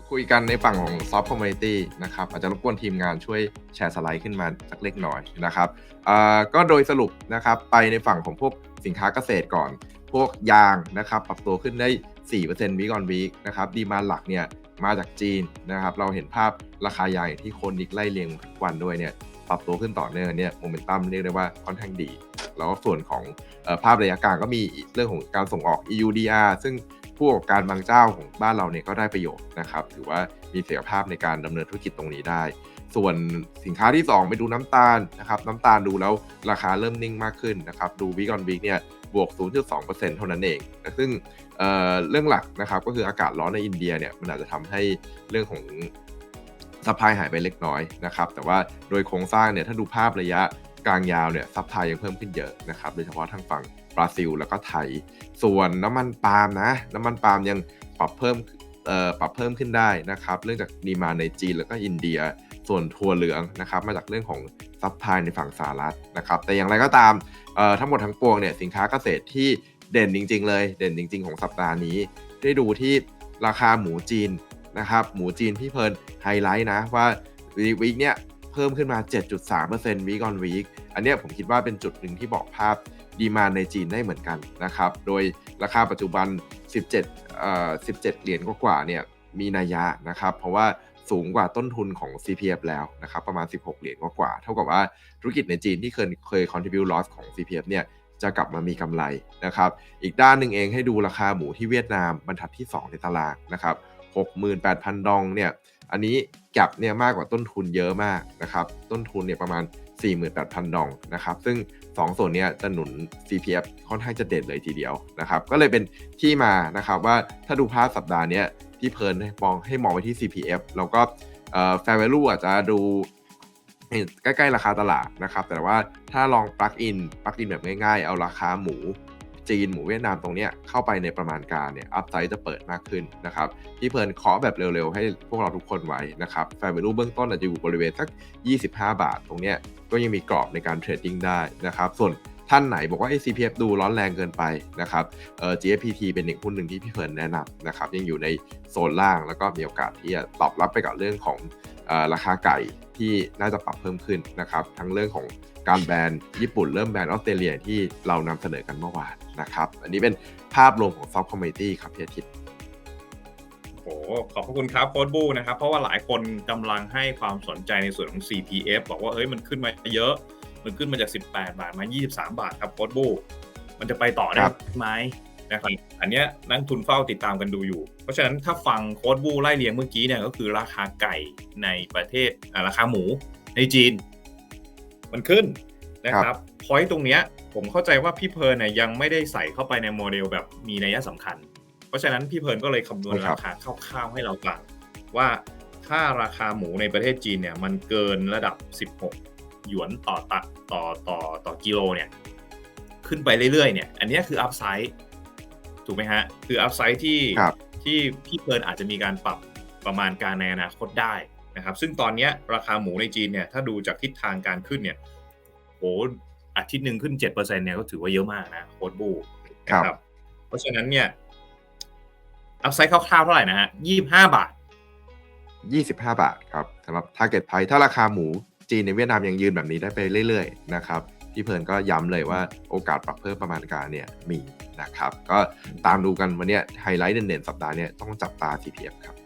ยวคุยกันในฝั่งของ Soft Community นะครับอาจจะรบกวนทีมงานช่วยแชร์สไลด์ขึ้นมาสักเล็กน้อยนะครับก็โดยสรุปนะครับไปในฝั่งของพวกสินค้าเกษตรก่อน พวกยางนะครับปรับตัวขึ้นได้ 4%วีกอนวีกนะครับดีมาหลักเนี่ยมาจากจีนนะครับเราเห็นภาพราคายางที่โคนนิกไล่เรียงทุกวันด้วยเนี่ยปรับตัวขึ้นต่อเนื่องเนี่ยโมเมนตัมเรียกได้ว่าค่อนข้างดี แล้วก็ส่วนของอภาพระยะกลางก็มีเรื่องของการส่งออก EUDR ซึ่ง ผู้ประกอบการบางเจ้าของบ้านเราเนี่ยก็ได้ประโยชน์นะครับถือว่ามีเสถียรภาพในการดำเนินธุรกิจตรงนี้ได้ ส่วนสินค้าที่ 2 ไปดูน้ำตาลนะครับน้ำตาลดูแล้วราคาเริ่มนิ่งมากขึ้นนะครับดูวิกอนวิกเนี่ยบวก 0.2%เท่านั้นเองนะซึ่งเเรื่องหลักนะครับก็คืออากาศร้อนในอินเดียเนี่ยมันอาจจะทำให้เรื่องของซัพพลายหายไปเล็กน้อยนะครับ แต่ว่าโดยโครงสร้างเนี่ยถ้าดูภาพระยะกลางยาวเนี่ยซัพพลายยังเพิ่มขึ้นเยอะนะครับ โดยเฉพาะทางฝั่ง บราซิลแล้วก็ไทย ส่วนน้ำมันปาล์มนะ น้ำมันปาล์มยังปรับเพิ่มปรับเพิ่มขึ้นได้นะครับ เรื่องจากดีมาในจีนแล้วก็อินเดีย ส่วนทัวเหลืองนะครับ มาจากเรื่องของซัพพลายในฝั่งสหรัฐนะครับ แต่อย่างไรก็ตามทั้งหมดทั้งปวงเนี่ยสินค้าเกษตรที่เด่นจริง ๆ เลย เด่นจริง ๆ ของสัปดาห์นี้ ได้ดูที่ราคาหมูจีนนะครับ หมูจีนพี่เพลินไฮไลท์นะว่าวีคเนี่ยเพิ่มขึ้นมา 7.3%วีคออนวีคอันนี้ผมคิดว่าเป็นจุดหนึ่งที่บอกภาพ ดีมาในจีนได้เหมือนกันนะครับ โดยราคาปัจจุบัน 17เอ่อ17 เหรียญกว่าเนี่ยมีนัยยะนะครับ เพราะว่าสูงกว่าต้นทุนของ CPF แล้วนะครับประมาณ 16 เหรียญกว่าเท่ากับว่าธุรกิจในจีนที่เคยเคย contribute loss ของ CPF เนี่ยจะกลับมามีกำไรนะครับ อีกด้านหนึ่งเองให้ดูราคาหมูที่เวียดนามบรรทัดที่ 2 ในตลาดนะครับ 68,000 ดองเนี่ยอันนี้แก็บเนี่ยมากกว่าต้นทุนเยอะมากนะครับ ต้นทุนเนี่ยประมาณ 48,000 ดองนะครับ ซึ่ง 2 ส่วนเนี้ยจะหนุน CPF ค่อนข้างจะเด่นเลยทีเดียวนะครับ ก็เลยเป็นที่มานะครับว่าถ้าดูภาพสัปดาห์เนี้ยพี่เพลินมองให้มองไปที่ CPF แล้วก็เอ่อ fair value อาจจะดูใกล้ ๆ ราคาตลาดนะครับ แต่ว่าถ้าลองปลั๊กอินปลั๊กอินแบบง่าย ๆ เอาราคาหมู จีน หมูเวียดนามตรงเนี้ยเข้าไปในประมาณการเนี่ยอัพไซด์จะเปิดมากขึ้นนะครับพี่เพลินขอแบบเร็วๆ ให้พวกเราทุกคนไว้นะครับแฟร์เวลูเบื้องต้นอาจจะอยู่บริเวณสัก 25 บาทตรงเนี้ยก็ยังมีกรอบในการเทรดดิ้งได้นะครับส่วน ท่านไหนบอกว่า ACPF ดูร้อนแรงเกินไปนะครับเอ่อ GFPT เป็นหนึ่งหุ้นหนึ่งที่พี่เพลินแนะนำนะครับยังอยู่ในโซนล่างแล้วก็มีโอกาสที่จะตอบรับไปกับเรื่องของออราคาไก่ที่น่าจะปรับเพิ่มขึ้นนะครับ ทั้งเรื่องของการแบนญี่ปุ่นเริ่มแบนออสเตรเลียที่เรานำเสนอกันเมื่อวานนะครับ อันนี้เป็นภาพรวมของซอฟต์คอมมิตี้ครับพี่อาทิตย์โอ้ขอบพระคุณครับโค้ดบูนะครับ เพราะว่าหลายคนกำลังให้ความสนใจในส่วนของ CPF บอกว่าเอ้ยมันขึ้นมาเยอะ มันขึ้นมาจาก 18 บาทมา 23 บาทครับโค้ดบูมันจะไปต่อได้ครับไหมนะครับอันเนี้ยนักทุนเฝ้าติดตามกันดูอยู่ เพราะฉะนั้นถ้าฟังโค้ดบูไล่เรียงเมื่อกี้เนี่ยก็คือราคาไก่ในประเทศอ่าราคาหมูในจีน มันขึ้นนะครับพอยต์ตรงเนี้ยผมเข้าใจว่าพี่เพลิร์นเนี่ยยังไม่ได้ใส่เข้าไปในโมเดลแบบมีนัยสำคัญ เพราะฉะนั้นพี่เพลิร์นก็เลยคำนวณใช่ครัราบคาคร่าวๆให้เราฟังว่าถ้าราคาหมูในประเทศจีนเนี่ยมันเกินระดับ 16 หยวนต่อตะต่อต่อต่อกิโลเนี่ยขึ้นไปเรื่อยๆเนี่ย อันเนี้ยคืออัพไซด์ถูกไหมฮะ คืออัพไซด์ที่ครับที่พี่เพลิร์นอาจจะมีการปรับประมาณการในอนาคตได้นะครับ ซึ่งตอนเนี้ยราคาหมูในจีนเนี่ยถ้าดูจากทิศทางการขึ้นเนี่ยโหอาทิตย์หนึ่งขึ้น 7%เนี่ยก็ถือว่าเยอะมากนะโค้ดบูครับนะเพราะฉะนั้นเนี่ย อัพไซด์คร่าวๆเท่าไหร่นะฮะ25บาท25บาทครับสำหรับ Target Price ถ้าราคาหมู จีนในเวียดนามยังยืนแบบนี้ได้ไปเรื่อยๆนะครับพี่เพลินก็ย้ำเลยว่าโอกาสปรับเพิ่มประมาณการเนี่ยมีนะครับ ก็ตามดูกันวันเนี้ยไฮไลท์เด่นๆ สัปดาห์เนี้ยต้องจับตา CPF ครับ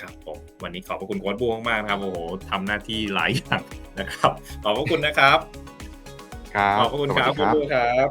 ครับผมวันนี้ขอบพระคุณโค้ดบูมากๆนะครับ โอ้โหทำหน้าที่หลายอย่างนะครับ ขอบพระคุณนะครับ ครับ ขอบพระคุณครับสวัสดีโค้ดบูครับ